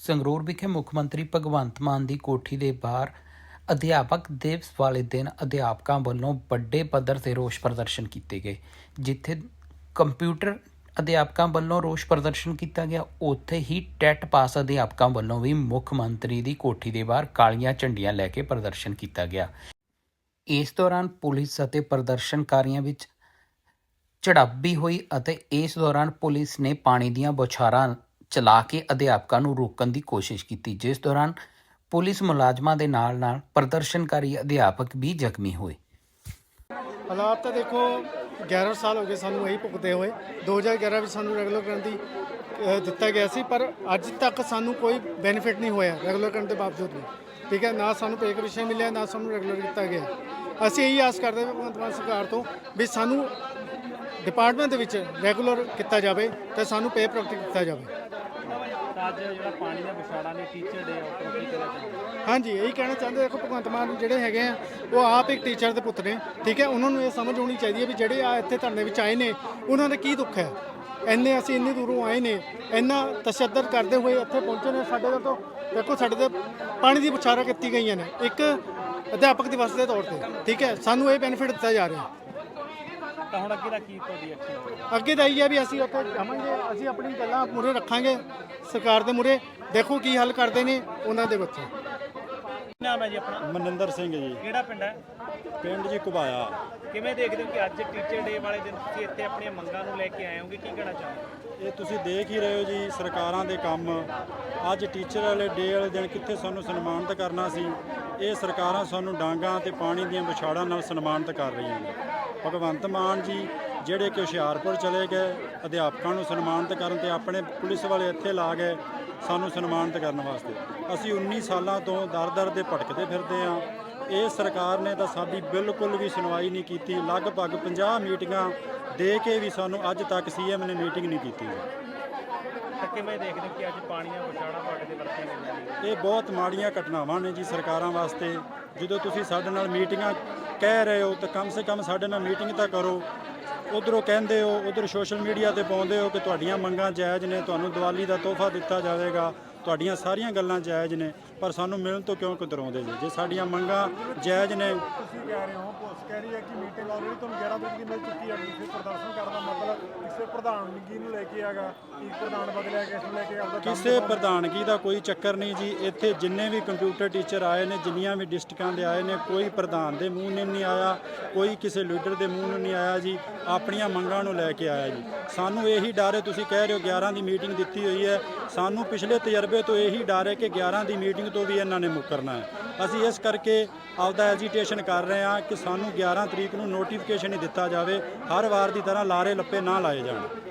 ਸੰਗਰੂਰ ਵਿਖੇ ਮੁੱਖ ਮੰਤਰੀ ਭਗਵੰਤ ਮਾਨ ਦੀ ਕੋਠੀ ਦੇ ਬਾਹਰ ਅਧਿਆਪਕ ਦਿਵਸ ਵਾਲੇ ਦਿਨ ਅਧਿਆਪਕਾਂ ਵੱਲੋਂ ਵੱਡੇ ਪੱਧਰ ਤੇ ਰੋਸ ਪ੍ਰਦਰਸ਼ਨ ਕੀਤੇ ਗਏ, ਜਿੱਥੇ ਕੰਪਿਊਟਰ ਅਧਿਆਪਕਾਂ ਵੱਲੋਂ ਰੋਸ ਪ੍ਰਦਰਸ਼ਨ ਕੀਤਾ ਗਿਆ। ਉੱਥੇ ਹੀ ਟੈਟ ਪਾਸ ਅਧਿਆਪਕਾਂ ਵੱਲੋਂ ਵੀ ਮੁੱਖ ਮੰਤਰੀ ਦੀ ਕੋਠੀ ਦੇ ਬਾਹਰ ਕਾਲੀਆਂ ਝੰਡੀਆਂ ਲੈ ਕੇ ਪ੍ਰਦਰਸ਼ਨ ਕੀਤਾ ਗਿਆ। ਇਸ ਦੌਰਾਨ ਪੁਲਿਸ ਅਤੇ ਪ੍ਰਦਰਸ਼ਨਕਾਰੀਆਂ ਵਿੱਚ ਝੜਪ ਵੀ ਹੋਈ ਅਤੇ ਇਸ ਦੌਰਾਨ ਪੁਲਿਸ ਨੇ ਪਾਣੀ ਦੀਆਂ ਬੁਛਾਰਾਂ ਚਲਾ ਕੇ ਅਧਿਆਪਕਾਂ ਨੂੰ ਰੋਕਣ ਦੀ ਕੋਸ਼ਿਸ਼ ਕੀਤੀ। ਜਿਸ ਦੌਰਾਨ ਪੁਲਿਸ ਮੁਲਾਜ਼ਮਾਂ ਦੇ ਨਾਲ-ਨਾਲ ਪ੍ਰਦਰਸ਼ਨਕਾਰੀ ਅਧਿਆਪਕ ਵੀ ਜ਼ਖਮੀ ਹੋਏ। ਹਾਲਾਤ ਤਾਂ ਦੇਖੋ 11 ਸਾਲ ਹੋ ਗਏ ਸਾਨੂੰ ਇਹੀ ਭੁਗਤੇ ਹੋਏ। 2011 ਵਿੱਚ ਸਾਨੂੰ ਰੈਗੂਲਰ ਕਰਨ ਦੀ ਦਿੱਤਾ ਗਿਆ ਸੀ, ਪਰ ਅੱਜ ਤੱਕ ਸਾਨੂੰ ਕੋਈ ਬੈਨੀਫਿਟ ਨਹੀਂ ਹੋਇਆ ਰੈਗੂਲਰ ਕਰਨ ਦੇ ਬਾਵਜੂਦ ਵੀ। ਠੀਕ ਹੈ, ਨਾ ਸਾਨੂੰ ਪੇ ਕਮਿਸ਼ਨ ਮਿਲਿਆ, ਨਾ ਸਾਨੂੰ ਰੈਗੂਲਰ ਕੀਤਾ ਗਿਆ। ਅਸੀਂ ਇਹੀ ਆਸ ਕਰਦੇ ਹਾਂ ਭਗਵੰਤ ਮਾਨ ਸਰਕਾਰ ਤੋਂ ਵੀ ਸਾਨੂੰ ਡਿਪਾਰਟਮੈਂਟ ਦੇ ਵਿੱਚ ਰੈਗੂਲਰ ਕੀਤਾ ਜਾਵੇ ਤੇ ਸਾਨੂੰ ਪੇ ਪ੍ਰੋਜੈਕਟ ਕੀਤਾ ਜਾਵੇ। ਅੱਜ ਜਿਹੜਾ ਪਾਣੀ ਦਾ ਵਿਛਾੜਾ ਨੇ ਟੀਚਰ ਡੇ ਉੱਪਰ ਕੀ ਕਰਨਾ ਚਾਹੁੰਦੇ ਹਾਂਜੀ, ਇਹੀ ਕਹਿਣਾ ਚਾਹੁੰਦੇ ਦੇਖੋ ਭਗਵੰਤ ਮਾਨ ਜਿਹੜੇ ਹੈਗੇ ਆ, ਉਹ ਆਪ ਇੱਕ ਟੀਚਰ ਦੇ ਪੁੱਤ ਨੇ, ਠੀਕ ਹੈ? ਉਹਨਾਂ ਨੂੰ ਇਹ ਸਮਝ ਹੋਣੀ ਚਾਹੀਦੀ ਹੈ ਵੀ ਜਿਹੜੇ ਆ ਇੱਥੇ ਧਰਨੇ ਵਿੱਚ ਆਏ ਨੇ, ਉਹਨਾਂ ਦਾ ਕੀ ਦੁੱਖ ਹੈ? ਇੰਨੇ ਅਸੀਂ ਇੰਨੀ ਦੂਰੋਂ ਆਏ ਨੇ, ਇੰਨਾ ਤਸ਼ੱਦਦ ਕਰਦੇ ਹੋਏ ਇੱਥੇ ਪਹੁੰਚੇ ਨੇ, ਸਾਡੇ ਤੋਂ ਦੇਖੋ, ਸਾਡੇ ਤੇ ਪਾਣੀ ਦੀ ਬੁਛਾਰਾਂ ਕੀਤੀ ਗਈਆਂ ਨੇ, ਇੱਕ ਅਧਿਆਪਕ ਦਿਵਸ ਦੇ ਤੌਰ ਤੇ, ਠੀਕ ਹੈ? ਸਾਨੂੰ ਇਹ ਬੈਨੀਫਿਟ ਦਿੱਤਾ ਜਾ ਰਿਹਾ। ਤਾਂ ਹੁਣ ਅੱਗੇ ਦਾ ਕੀ ਤੁਹਾਡੀ ਐਕਸ਼ਨ ਹੋਵੇਗਾ ਅੱਗੇ ਤਾਂ ਇਹੀ ਹੈ ਵੀ ਅਸੀਂ ਉੱਥੇ ਜਾਵਾਂਗੇ ਅਸੀਂ ਆਪਣੀ ਗੱਲਾਂ ਮੂਰੇ ਰੱਖਾਂਗੇ ਸਰਕਾਰ ਦੇ ਮੂਰੇ ਦੇਖੋ ਕੀ ਹੱਲ ਕਰਦੇ ਨੇ ਉਹਨਾਂ ਦੇ ਬੱਚੇ। ਕੀ ਨਾਮ ਹੈ ਜੀ ਆਪਣਾ? ਮਨਿੰਦਰ ਸਿੰਘ ਜੀ। ਕਿਹੜਾ ਪਿੰਡ ਹੈ? ਪਿੰਡ ਜੀ ਕੁਬਾਇਆ। ਕਿਵੇਂ ਦੇਖਦੇ ਹੋ ਕਿ ਅੱਜ ਟੀਚਰ ਡੇ ਵਾਲੇ ਦਿਨ ਤੁਸੀਂ ਇੱਥੇ ਆਪਣੀਆਂ ਮੰਗਾਂ ਨੂੰ ਲੈ ਕੇ ਆਏ ਹੋਗੇ? ਕੀ ਕਹਿਣਾ ਚਾਹੋਗੇ? ਇਹ ਤੁਸੀਂ ਦੇਖ ਹੀ ਰਹੇ ਹੋ ਜੀ ਸਰਕਾਰਾਂ ਦੇ ਕੰਮ। ਅੱਜ ਟੀਚਰ ਵਾਲੇ ਡੇ ਵਾਲੇ ਦਿਨ ਕਿੱਥੇ ਸਾਨੂੰ ਸਨਮਾਨਿਤ ਕਰਨਾ ਸੀ ਇਹ ਸਰਕਾਰਾਂ ਸਾਨੂੰ ਡਾਂਗਾਂ ਤੇ ਪਾਣੀ ਦੀਆਂ ਵਿਛਾੜਾਂ ਨਾਲ ਸਨਮਾਨਿਤ ਕਰ ਰਹੀਆਂ ਨੇ। ਭਗਵੰਤ ਮਾਨ ਜੀ, ਜਿਹੜੇ ਕਿ ਹੁਸ਼ਿਆਰਪੁਰ ਚਲੇ ਗਏ, ਅਧਿਆਪਕਾਂ ਨੂੰ ਸਨਮਾਨਿਤ ਕਰਨ ਤੇ ਆਪਣੇ ਪੁਲਿਸ ਵਾਲੇ ਇੱਥੇ ਲਾ ਗਏ, ਸਾਨੂੰ ਸਨਮਾਨਿਤ ਕਰਨ ਵਾਸਤੇ। ਅਸੀਂ 19 ਸਾਲਾਂ ਤੋਂ ਦਰ-ਦਰ ਦੇ ਭਟਕਦੇ ਫਿਰਦੇ ਹਾਂ। ਇਹ ਸਰਕਾਰ ਨੇ ਤਾਂ ਸਾਡੀ ਬਿਲਕੁਲ ਵੀ ਸੁਣਵਾਈ ਨਹੀਂ ਕੀਤੀ। ਲਗਭਗ 50 ਮੀਟਿੰਗਾਂ ਦੇ ਕੇ ਵੀ ਸਾਨੂੰ ਅੱਜ ਤੱਕ ਸੀਐਮ ਨੇ ਮੀਟਿੰਗ ਨਹੀਂ ਕੀਤੀ। ਕਿਵੇਂ ਦੇਖਦੇ ਕਿ ਅੱਜ ਪਾਣੀ ਦਾ ਵਿਛਾੜਾ ਤੁਹਾਡੇ ਤੇ ਵਰਤਿਆ ਇਹ ਬਹੁਤ ਮਾੜੀਆਂ ਘਟਨਾਵਾਂ ਨੇ ਜੀ ਸਰਕਾਰਾਂ ਵਾਸਤੇ। ਜਦੋਂ ਤੁਸੀਂ ਸਾਡੇ ਨਾਲ ਮੀਟਿੰਗਾਂ ਕਹਿ ਰਹੇ ਹੋ ਤਾਂ ਕਮ ਸੇ ਕਮ ਸਾਡੇ ਨਾਲ ਮੀਟਿੰਗ ਤਾਂ ਕਰੋ। ਉਧਰੋਂ ਕਹਿੰਦੇ ਹੋ, ਉਧਰ ਸੋਸ਼ਲ ਮੀਡੀਆ ਤੇ ਪਾਉਂਦੇ ਹੋ ਕਿ ਤੁਹਾਡੀਆਂ ਮੰਗਾਂ ਜਾਇਜ਼ ਨੇ, ਤੁਹਾਨੂੰ ਦੀਵਾਲੀ ਦਾ ਤੋਹਫਾ ਦਿੱਤਾ ਜਾਵੇਗਾ, ਤੁਹਾਡੀਆਂ ਸਾਰੀਆਂ ਗੱਲਾਂ ਜਾਇਜ਼ ਨੇ। ਪਰ ਸਾਨੂੰ ਮਿਲਣ ਤੋਂ ਕਿਉਂ ਕਤਰਾਉਂਦੇ ਜੀ? ਜੇ ਸਾਡੀਆਂ ਮੰਗਾਂ ਜਾਇਜ਼ ਨੇ ਤੁਸੀਂ ਕਹਿ ਰਹੇ ਹੋ ਪੁਲਿਸ ਕਹਿ ਰਹੀ ਹੈ ਕਿ ਮੀਟਿੰਗ ਆਲਰੇਡੀ ਤੁਹਾਨੂੰ 11 ਵਜੇ ਦੀ ਮਿਲ ਚੁੱਕੀ ਹੈ ਫਿਰ ਪ੍ਰਦਰਸ਼ਨ ਕਰਨ ਦਾ ਮਤਲਬ ਕਿਸੇ ਪ੍ਰਧਾਨਗੀ ਨੂੰ ਲੈ ਕੇ ਆਗਾ ਇੱਕ ਪ੍ਰਧਾਨ ਬਦਲਿਆ ਗਿਆ ਇਸ ਨੂੰ ਲੈ ਕੇ ਆਪਦਾ ਕੰਮ ਕਿਸੇ ਪ੍ਰਧਾਨਗੀ ਦਾ ਕੋਈ ਚੱਕਰ ਨਹੀਂ ਜੀ। ਇੱਥੇ ਜਿੰਨੇ ਵੀ ਕੰਪਿਊਟਰ ਟੀਚਰ ਆਏ ਨੇ ਜਿੰਨੀਆਂ ਵੀ ਡਿਸਟ੍ਰਿਕਾਂ ਦੇ ਆਏ ਨੇ ਕੋਈ ਪ੍ਰਧਾਨ ਦੇ ਮੂੰਹ ਨੇ ਨਹੀਂ ਆਇਆ ਕੋਈ ਕਿਸੇ ਲੀਡਰ ਦੇ ਮੂੰਹ ਨੂੰ ਨਹੀਂ ਆਇਆ ਜੀ। ਆਪਣੀਆਂ ਮੰਗਾਂ ਨੂੰ ਲੈ ਕੇ ਆਇਆ ਜੀ। ਸਾਨੂੰ ਇਹੀ ਡਰ ਹੈ ਤੁਸੀਂ ਕਹਿ ਰਹੇ ਹੋ 11 ਦੀ ਮੀਟਿੰਗ ਦਿੱਤੀ ਹੋਈ ਹੈ। ਸਾਨੂੰ ਪਿਛਲੇ ਤਜਰਬੇ ਤੋਂ ਇਹੀ ਡਰ ਹੈ ਕਿ 11 ਦੀ ਮੀਟਿੰਗ ਤੋਂ ਵੀ ਇਹਨਾਂ ਨੇ ਮੁੱਕਰਨਾ ਹੈ। ਅਸੀਂ ਇਸ ਕਰਕੇ ਆਪਦਾ ਐਜੀਟੇਸ਼ਨ ਕਰ ਰਹੇ ਹਾਂ ਕਿ ਸਾਨੂੰ 11 ਤਰੀਕ ਨੂੰ ਨੋਟੀਫਿਕੇਸ਼ਨ ਹੀ ਦਿੱਤਾ ਜਾਵੇ, ਹਰ ਵਾਰ ਦੀ ਤਰ੍ਹਾਂ ਲਾਰੇ ਲੱਪੇ ਨਾ ਲਾਏ ਜਾਣ।